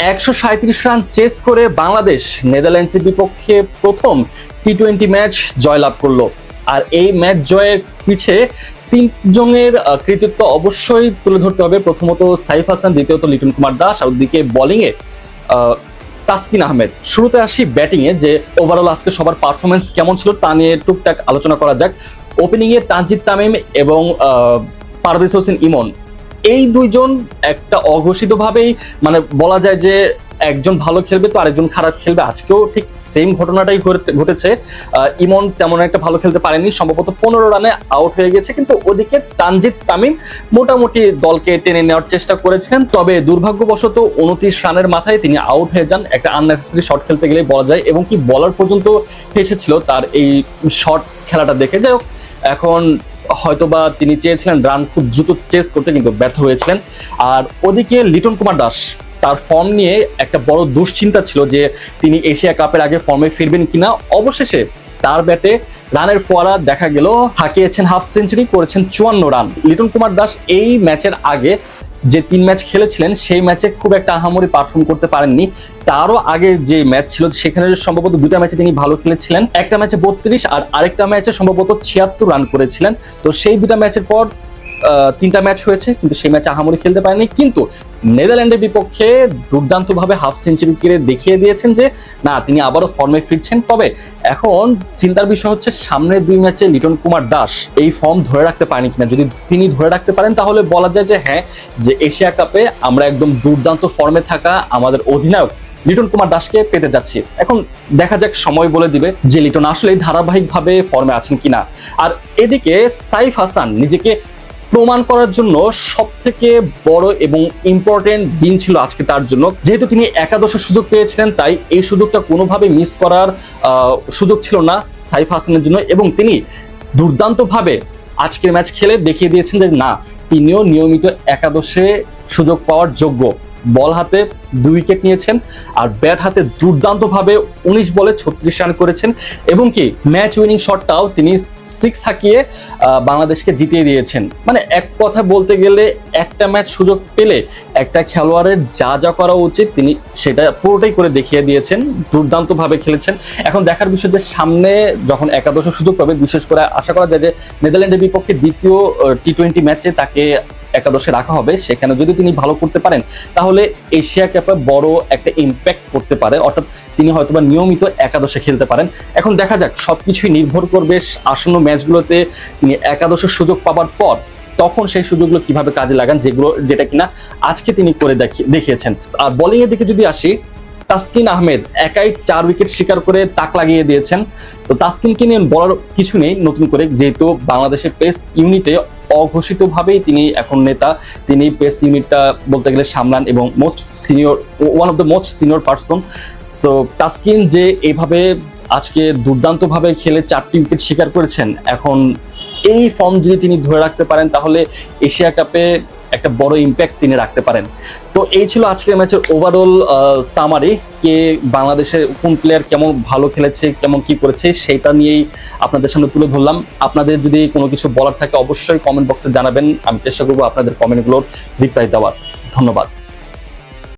একশো সাঁত্রিশ run chase করে বাংলাদেশ নেদারল্যান্ডসের বিপক্ষে প্রথম টি টোয়েন্টি ম্যাচ জয়লাভ করল। আর এই ম্যাচ জয়ের পিছে তিনজনের কৃতিত্ব অবশ্যই তুলে ধরতে হবে। প্রথমত সাইফ হাসান, দ্বিতীয়ত লিটন কুমার দাস, আর ওদিকে বোলিংয়ে তাসকিন আহমেদ। শুরুতে আসি ব্যাটিংয়ে যে ওভারঅল আজকে সবার পারফরমেন্স কেমন ছিল তা নিয়ে টুকটাক আলোচনা করা যাক। ওপেনিংয়ে তানজিদ তামিম এবং পারভেজ হোসেন ইমন। এই দুইজন একটা অঘোষিতভাবেই মানে বলা যায় যে একজন ভালো খেলবে তো আরেকজন খারাপ খেলবে। আজকেও ঠিক সেম ঘটনাটাই ঘটে- ঘটেছে। ইমন তেমন একটা ভালো খেলতে পারেনি। সম্ভবত পনেরো রানে আউট হয়ে গেছে। কিন্তু ওদিকে তানজিদ তামিম মোটামুটি দলকে টেনে নেওয়ার চেষ্টা করেছিলেন। তবে দুর্ভাগ্যবশত উনত্রিশ রানের মাথায় তিনি আউট হয়ে যান একটা আননেসেসারি শট খেলতে গেলে বলা যায়। এবং কি বলার পর্যন্ত এসেছিল তার এই শট খেলাটা দেখে। যাই এখন হয়তোবা তিনি চেয়েছিলেন রান খুব দ্রুত চেস করতে, কিন্তু ব্যর্থ হয়েছিলেন। আর ওদিকে লিটন কুমার দাস, তার ফর্ম নিয়ে একটা বড় দুশ্চিন্তা ছিল যে তিনি এশিয়া কাপের আগে ফর্মে ফিরবেন কিনা। অবশেষে তার ব্যাটে রানের ফোয়ারা দেখা গেল, হাঁকিয়েছেন হাফ সেঞ্চুরি, করেছেন চুয়ান্ন রান। লিটন কুমার দাস এই ম্যাচের আগে যে তিন ম্যাচ খেলেছিলেন, সেই ম্যাচে খুব একটা আহামরি পারফর্ম করতে পারেননি। তারও আগে যে ম্যাচ ছিল, সেখানে সম্ভবত দুটা ম্যাচে তিনি ভালো খেলেছিলেন। একটা ম্যাচে বত্রিশ আর আরেকটা ম্যাচে সম্ভবত ছিয়াত্তর রান করেছিলেন। তো সেই দুটা ম্যাচের পর তিনটা ম্যাচ হয়েছে, কিন্তু সেই ম্যাচে আহামরি খেলতে পারেনি। কিন্তু নেদারল্যান্ডের বিপক্ষে দুর্দান্তভাবে হাফ সেঞ্চুরি করে দেখিয়ে দিয়েছেন যে, না, তিনি আবারও ফর্মে ফিরছেন। তবে এখন চিন্তার বিষয় হচ্ছে, সামনের দুই ম্যাচে লিটন কুমার দাস এই ফর্ম ধরে রাখতে পারেনি কিনা? যদি তিনি ধরে রাখতে পারেন, তাহলে বলা যায় যে হ্যাঁ যে এশিয়া কাপে আমরা একদম দুর্দান্ত ফর্মে থাকা আমাদের অধিনায়ক লিটন কুমার দাসকে পেতে যাচ্ছি। এখন দেখা যাক, সময় বলে দিবে যে লিটন আসলে ধারাবাহিকভাবে ফর্মে আছেন কিনা। আর এদিকে সাইফ হাসান নিজেকে প্রমাণ করার জন্য সব থেকে বড় এবং ইম্পর্টেন্ট দিন ছিল আজকে তার জন্য। যেহেতু তিনি একাদশের সুযোগ পেয়েছিলেন, তাই এই সুযোগটা কোনোভাবে মিস করার সুযোগ ছিল না সাইফ হাসানের জন্য এবং তিনি দুর্দান্তভাবে আজকের ম্যাচ খেলে দেখিয়ে দিয়েছেন যে না, তিনিও নিয়মিত একাদশে সুযোগ পাওয়ার যোগ্য। বল হাতে দুই উইকেট নিয়েছেন আর ব্যাট হাতে দুর্দান্তভাবে উনিশ বলে ছত্রিশ রান করেছেন। এবং কি, ম্যাচ উইনিং শটটাও তিনি সিক্স হাঁকিয়ে বাংলাদেশকে জিতিয়ে দিয়েছেন। মানে এক কথা বলতে গেলে একটা ম্যাচ সুযোগ পেলে একটা খেলোয়াড়ের যা যা করা উচিত তিনি সেটা পুরোটাই করে দেখিয়ে দিয়েছেন, দুর্দান্তভাবে খেলেছেন। এখন দেখার বিষয় যে সামনে যখন একাদশ সুযোগ পাবে, বিশেষ করে আশা করা যায় যে নেদারল্যান্ডের বিপক্ষে দ্বিতীয় টি টোয়েন্টি ম্যাচে তাকে একাদশে রাখা হবে, সেখানে যদি তিনি ভালো করতে পারেন, তাহলে এশিয়া কাপে বড় একটা ইম্প্যাক্ট করতে পারে। অর্থাৎ তিনি হয়তোবা নিয়মিত একাদশে খেলতে পারেন। এখন দেখা যাক, সবকিছুই নির্ভর করবে আসন্ন ম্যাচগুলোতে তিনি একাদশের সুযোগ পাবার পর, তখন সেই সুযোগগুলো কীভাবে কাজে লাগান, যেগুলো, যেটা কিনা আজকে তিনি করে দেখিয়ে দেখিয়েছেন। আর বলিং এর দিকে যদি আসি তাসকিন আহমেদ একাই চার উইকেট শিকার করে তাক লাগিয়ে দিয়েছেন। তো তাসকিনকে নিয়ে বলার কিছু নেই, নতুন করে যেহেতু বাংলাদেশের পেস ইউনিটে অঘোষিতভাবেই তিনি এখন নেতা, তিনি পেস ইউনিটটা বলতে গেলে সামলান এবং most senior one of the most senior person so Taskin যে এইভাবে আজকে দুর্দান্তভাবে খেলে চারটি উইকেট শিকার করেছেন, এখন এই ফর্ম যদি তিনি ধরে রাখতে পারেন, তাহলে এশিয়া কাপে একটা বড় ইম্প্যাক্ট তিনি রাখতে পারেন। তো এই ছিল আজকের ম্যাচের ওভারঅল সামারি কে বাংলাদেশের কোন প্লেয়ার কেমন ভালো খেলেছে, কেমন কি করেছে সেটা নিয়েই আপনাদের সামনে তুলে ধরলাম। আপনাদের যদি কোনো কিছু বলার থাকে অবশ্যই কমেন্ট বক্সে জানাবেন। আমি চেষ্টা করব আপনাদের কমেন্টগুলোর রিপ্লাই দেওয়ার। ধন্যবাদ।